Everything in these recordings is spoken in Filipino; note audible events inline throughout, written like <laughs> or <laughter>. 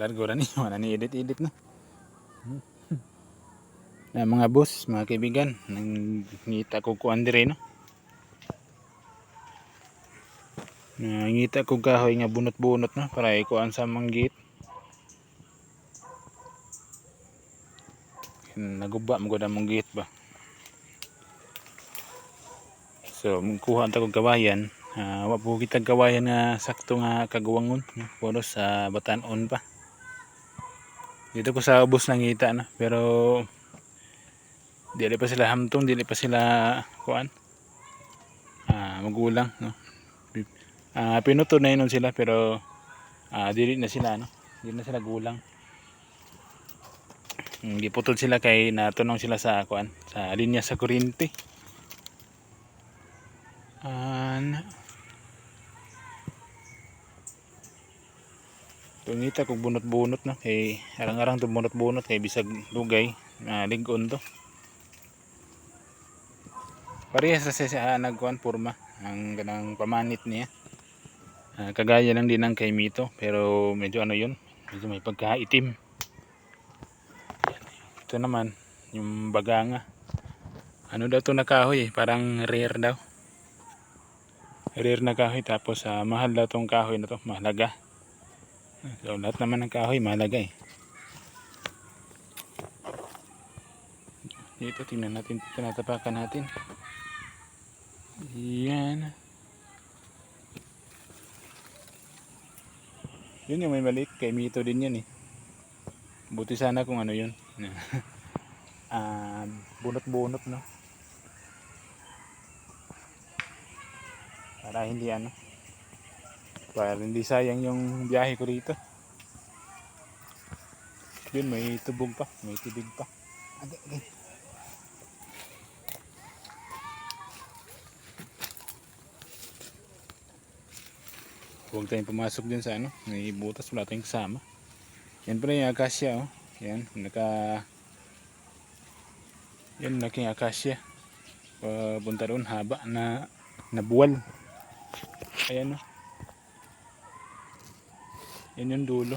largo ra ni wala <laughs> ni edit edit na na mga boss mga kaibigan nangita ko kuan dire no? Nangita ko kahoy nga bunot-bunot no? Para ikuan sa manggit naguba mo gud ang git ba? So mungkuha ta kog kawayan. Uh, wa po kita kawayan nga sakto nga kaguwangon no? puro sa batanon pa dito ko sa ubos nangita na pero dili pa sila hamtong dili pa sila kuan ah magulang no? Ah pinuto na yun sila pero ah dili na sila no? Dili na sila gulang. Hmm, giputol sila kay natunong sila sa kuan sa linya sa kuryente Tungita kog bunot-bunot no? Kay arang-arang to bunot-bunot kay bisag lugay na ligon to. Parehas sa siya nagkuan porma ang ganang pamanit niya. Ah, kagaya lang din ng kay Mito pero medyo ano yun? Medyo may pagkaitim. Ito naman yung baganga. Ano daw to na eh, parang rare daw. Rare na kahoy tapos ah, mahal daw tong kahoy na to mahalaga so lahat naman ng kahoy mahalaga eh dito tingnan natin tinatapakan natin. Yan. Yun yung may maliit kay Mito din yan eh. Buti sana kung ano yun. <laughs> Um, bunot-bunot no? Para hindi ano para hindi sayang yung biyahe ko rito. Yun may tubog pa may tubig pa. Ade, ade. huwag tayong pumasok din sa ano may butas wala tayong kasama. Yan pala yung akasya oh. Yan naka yan laking akasya. Papunta doon haba na nabuwal. Ayan oh yan yung dulo.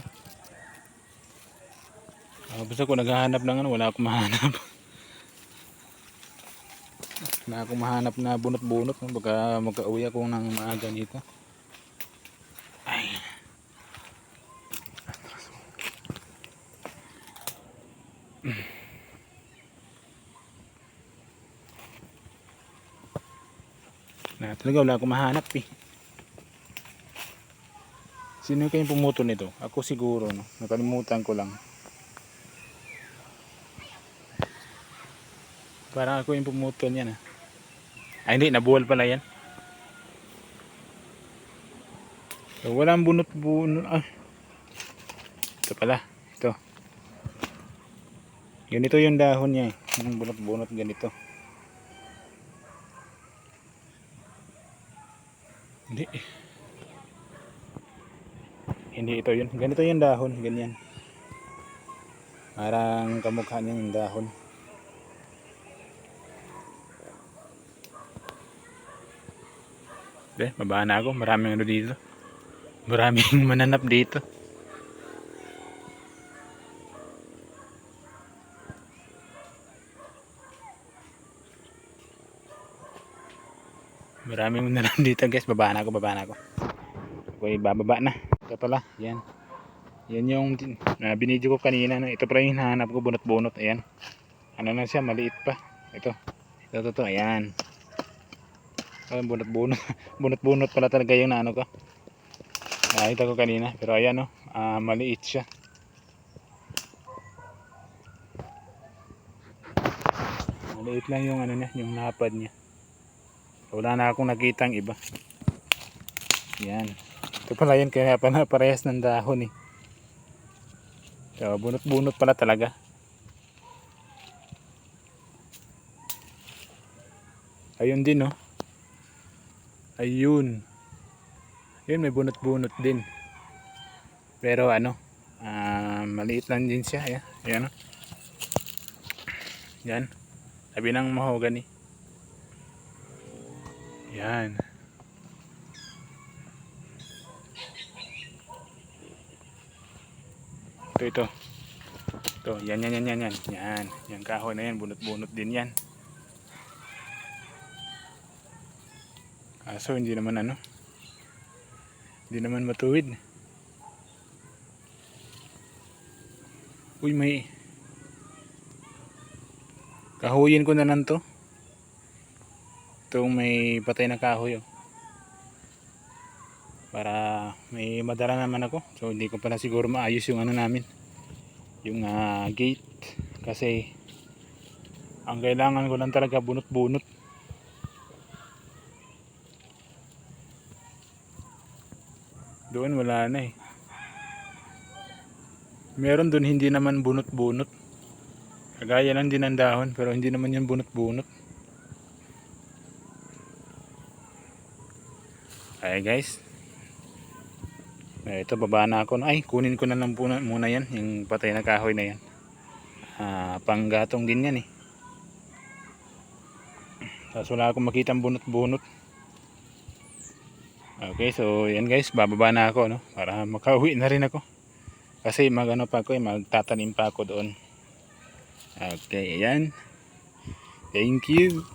Ah, basta ko naghahanap ng ano wala akong mahanap. <laughs> Wala akong mahanap na bunot-bunot no? baka magka-uwi ako ng maaga dito ay. <clears throat> Na talaga wala akong mahanap eh sino kayong pumuto nito? Ako siguro no? Nakalimutan ko lang. Parang ako yung pumuto niyan ah. Ay hindi nabuwal pala yan. So, walang bunot bunot ah. Ito pala ito. Ganito yung dahon niya eh. Yung bunot bunot ganito. Hindi. Hindi ito yun. Ganito yung dahon. Ganyan. Parang kamukha niya yung dahon. Eh, baba na ako. Maraming ano dito. Maraming <laughs> mananap dito. Maraming mananap dito guys. Baba ako. Baba na ako. Okay, bababa na. Ito pala. Yan. Yan yung uh, binidyo ko kanina. No? Ito pala yung hinahanap ko. Bunot-bunot. Ayan. Ano na siya. Maliit pa. Ito. Ito, ito, ito. Ayan. Ayan, bunot-bunot. <laughs> Bunot-bunot pala talaga yung naano ko. Nakita ko kanina. Pero ayan, no. Uh, maliit siya. Maliit lang yung ano niya. Yung napad niya. Wala na akong nakitang iba. Yan. Ito pala yun. Kaya pala parehas ng dahon eh. So, bunot-bunot pala talaga. Ayun din, no? Ayun. Ayun, may bunot-bunot din. Pero ano, ah, maliit lang din siya. Ayan, ayan, no? Yan. Sabi ng mahogany. Yan. Ito, ito. Ito, yan, yan, yan, yan, yan. Yan, yan kahoy na yan, bunot-bunot din yan. Kaso hindi naman ano. Hindi naman matuwid. Uy, may... Kahuyin ko na lang to. Itong may patay na kahoy oh. Para may madala naman ako. So hindi ko pala siguro maayos yung ano namin. Yung ah, gate. Kasi ang kailangan ko lang talaga bunot-bunot. Doon wala na eh. Meron doon hindi naman bunot-bunot. Kagaya lang din ng dahon pero hindi naman yan bunot-bunot. Ay guys. Eh, ito baba na ako. Ay kunin ko na lang muna, muna yan. Yung patay na kahoy na yan. Ah, panggatong din yan eh. Tapos wala akong makitang bunot-bunot. Okay, so yan guys, bababa na ako no para makauwi na rin ako. Kasi magano pa ako, eh, magtatanim pa ako doon. Okay, ayan. Thank you.